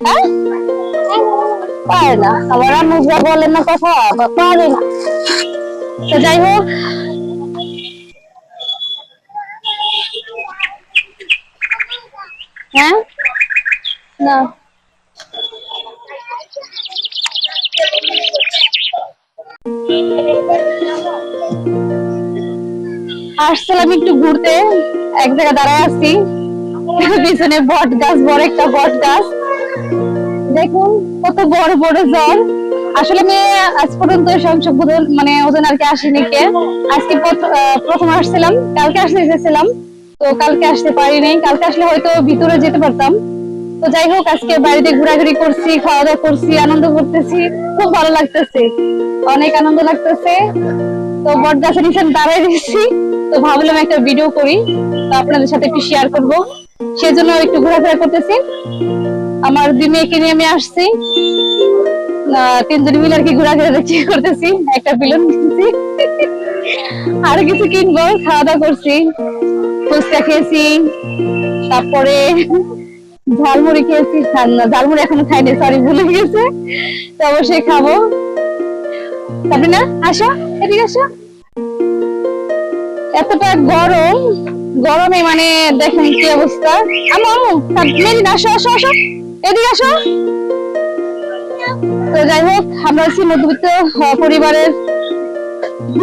হ্যাঁ? হ্যাঁ? না। আসছিলাম একটু ঘুরতে। এক জায়গায় দাঁড়ায় আছি। পিছনে বট গাছ, বড় একটা বট গাছ। দেখুন, কত বড় বড় জল। আসলে আমি আজ পর্যন্ত সংসদ মানে ওজন আর কি আসিনি কে। আজকে প্রথম আসছিলাম, কালকে আসতে এসেছিলাম। তো কালকে আসতে পারিনি কালকে আসলে হয়তো ভিতরে যেতে পারতাম। তো যাই হোক, আজকে বাড়িতে ঘোরাঘুরি করছি খাওয়া দাওয়া করছি, আনন্দ করতেছি। খুব ভালো লাগতেছে। অনেক আনন্দ লাগতেছে। তো গাছের নিচে দাঁড়ায় দিয়েছি। তো ভাবলাম একটা ভিডিও করি, তো আপনাদের সাথে একটু শেয়ার করব। সেজন্য একটু ঘোরাফেরা করতেছি। আমার দুই মেয়েকে নিয়ে আমি আসছি। তিনজন মিলে আর কি ঘোরাঘুরা দেখছি, করতেছি। একটা পিলন কিনছি আর কিছু কিনবো খাওয়া দাওয়া করছি। ফুচকা খেয়েছি। তারপরে ঝালমুড়ি খেয়েছি। ঝালমুড়ি এখনও খাইনি সরি ভুলে গেছে। তো অবশ্যই খাব। এতটা গরম, গরমে মানে দেখেন কি অবস্থা। আসো আসো আসো, এদিকে আসো। তো যাই হোক, আমরা হচ্ছি মধ্যবিত্ত পরিবারের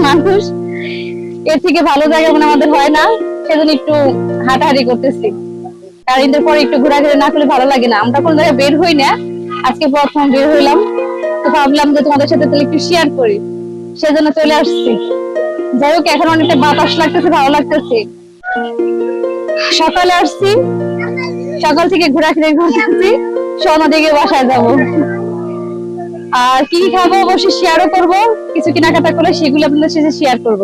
মানুষ। এর থেকে ভালো জায়গা মানে আমাদের হয় না, সেজন্য একটু হাঁটাহাঁটি করতেছি। কারণ ঈদের পরে একটু ঘোরাঘুরি না করলে ভালো লাগে না। আমরা কোনো জায়গায় বের হই না। আজকে প্রথম বের হইলাম। তো ভাবলাম যে তোমাদের সাথে তাহলে একটু শেয়ার করি। সেজন্য চলে আসছি। যাই হোক, এখন অনেকটা বাতাস লাগতেছে, ভালো লাগতেছে। সকালে আসছি। সকাল থেকে ঘোরাঘুরি করতেছি। সন্ধ্যা দিকে বাসায় যাব। আর কি কি খাব অবশ্যই শেয়ারও করব। কিছু কেনাকাটা করে সেগুলো আপনাদের সাথে শেয়ার করব।